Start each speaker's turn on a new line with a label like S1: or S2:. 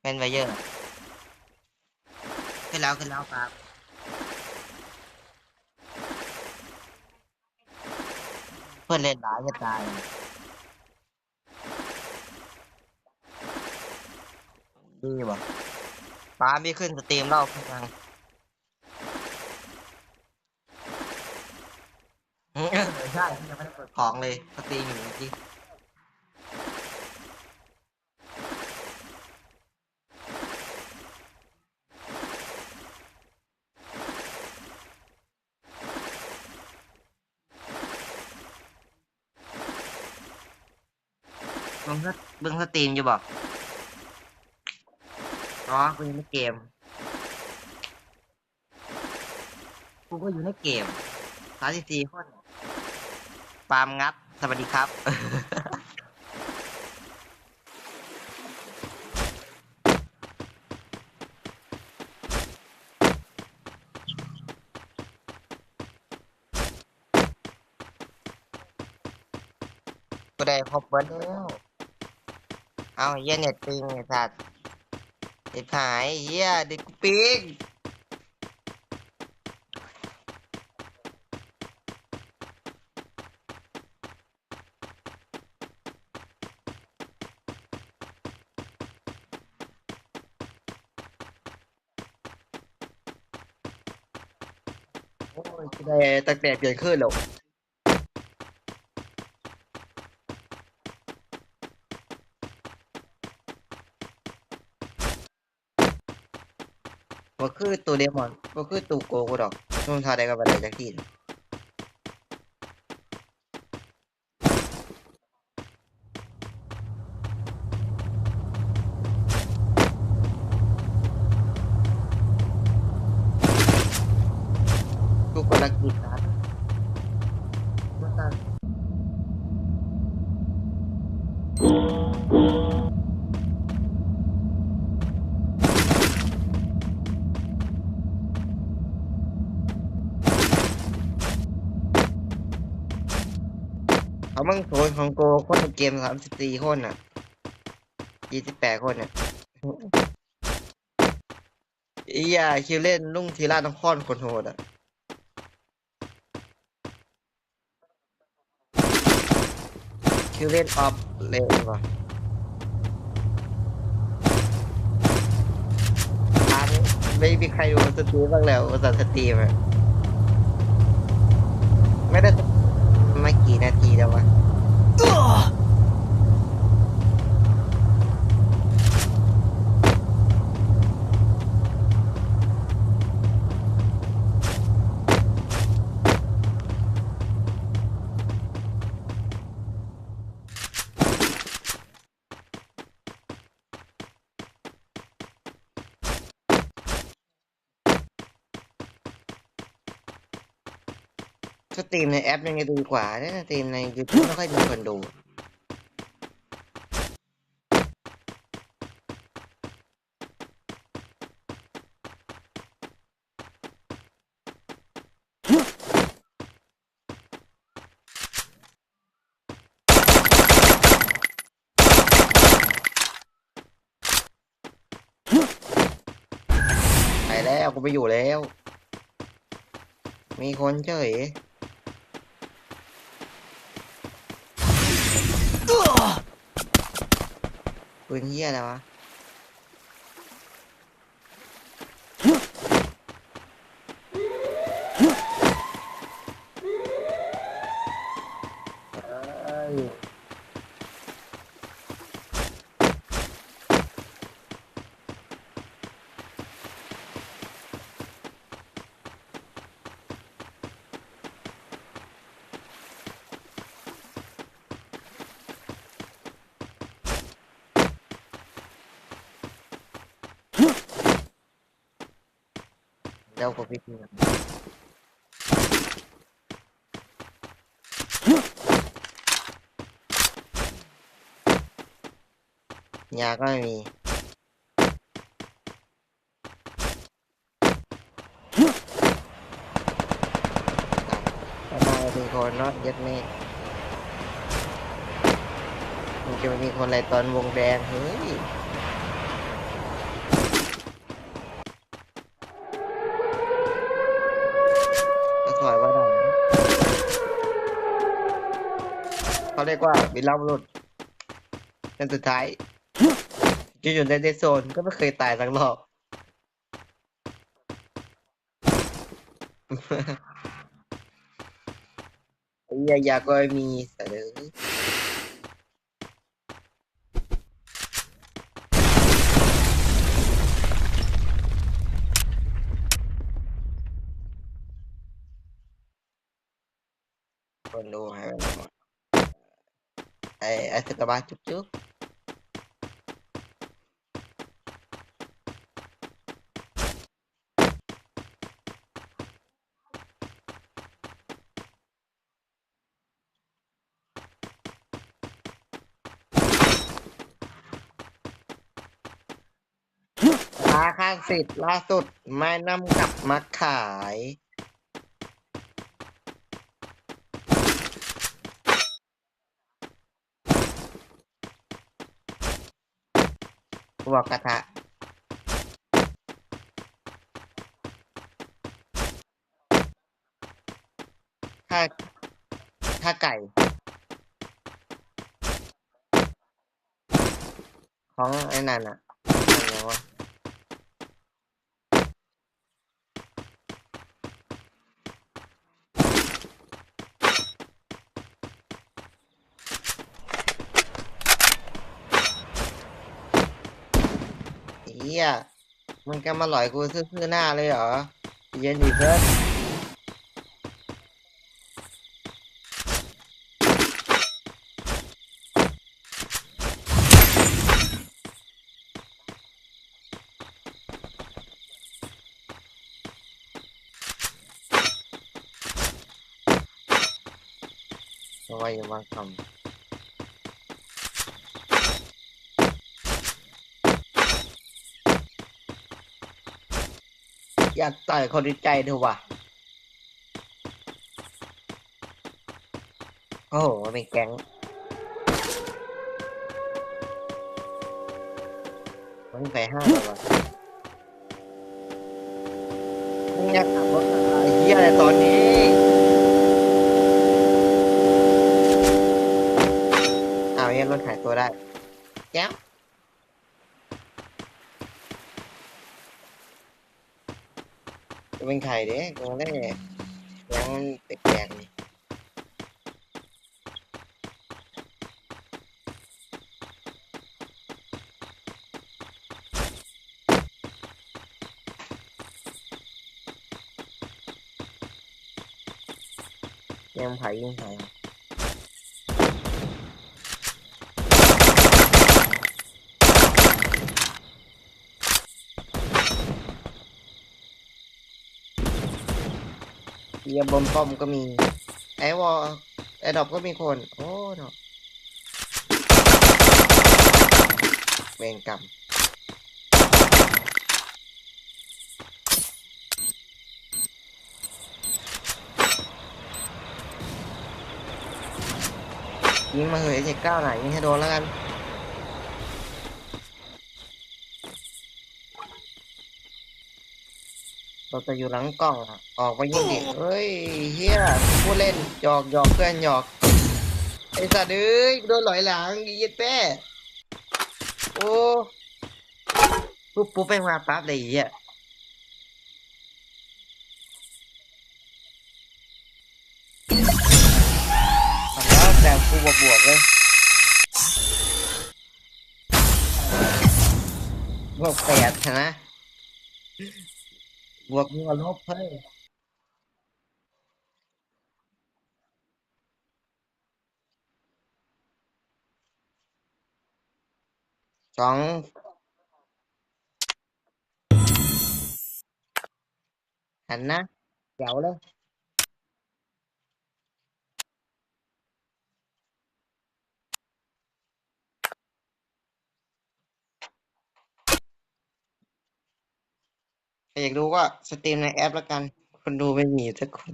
S1: เป็นไวเยอร์ขึ้นแล้วขึ้นแล้วครับเพื่อนเล่นหลายจะตายดีบ่ป้าไม่ขึ้นสตรีมเล่าขึ้นยังอืมเออใช่ยังไม่ได้เปิดของเลยสตรีมอยู่จริง งเบิ่งสตรีมอยู่บ่อ๋อกูอยู่ในเกม กูก็อยู่ในเกมสามสิบสี่คนปามงัดสวัสดีครับกูได้ครบเบิร์ดแล้ว เอาเหี้ยเน็ตปิงไอ้สัตว์ไอ้ผายเหี้ยเด็กกูปิงโอ้ยได้ตั้งแต่เปลี่ยนขึ้นแล้วบ่ คือตัวเดมอนบ่คือตัวโกกูดอกนุ่นทาได้กับอะไรจากที่น่ะกูกำลังกินนะมันตั้ง เขามั่งโซนของโกคนในเกมสามสิบสี่คนอะยี่สิบแปดคนอะอียาคิวเล่นลุงทีราต้องค้อนคนโหดอะคิวเล่นออฟเลนว่ะอันไม่มีใครดูสตรีมบ้างแล้วภาษาสตรีมอะไม่ได้ ไม่กี่นาทีแล้ววะ สตรีมในแอปยังไงดีกว่าถ้าสตรีมใน YouTube ไม่ค่อยมีคนดูไปแล้วกูไปอยู่แล้ว มีคนเฉย ปืนเหี้ เดี๋ยวกูไปกินก่อนยาก็ไม่มีถ้าตายเป็นคนเนอตยัดเมฆมันจะมีคนอะไรตอนวงแดงเฮ้ย เขาเรียกว่าวิลลาบุรุษจนสุดท้ายจะอยู่ในเดโซนก็ไม่เคยตายสักรอบอ้เหี้ยยาก็มีเสนอคนดูให้ มันหมดไอ้ไอ้สกบาจุ๊บจุ๊บราคาสิทธิ์ล่าสุดไม่นำกลับมาขาย วกระทะถ้าถ้าไก่ ของไอ้นั่นอะอะไรวะ เฮียมันก็มาหลอยกูซื่อๆหน้าเลยเหรอเย็นดีเพื่อนเอาไว้อย่ามาคำ อยาต่อยคนในใจเถอะวะโอ้โหเป็นแก๊งมันไปห้าแล้ววะมึงอยากขับรถอะไรเฮียอะไรตอนนี้ จะเป็นใครเด้กูได้ยั งมันแปลกๆนี่ยังไผ่ยังไผ่เฮียบอมป้อมก็มี ไอวอลไอดอบก็มีคน โอ้ดอกเวงกรรมยิงมาเหยเจ็ดเก้าหน่อยยิงให้โดนแล้วกัน เราจะอยู่หลังกล้องอะออกมายิงดิเฮ้ยเฮียพูดเล่นหยอกหยอกเพื่อนหยอกไอ้สัตว์เอ้ยโดนหลอยหลังอีเหี้ยแป้โอ้ปุ๊บปุ๊บไปมาปั๊บเลยไอ้เหี้ยทำแล้วแต่กูบวกบวกๆเลยบวกแปดนะ บวกมีกับลบเฮ้ยสองหันนะเดี๋ยวเลย แต่อยากดูก็สตรีมในแอปแล้วกัน คนดูไม่มีสักคน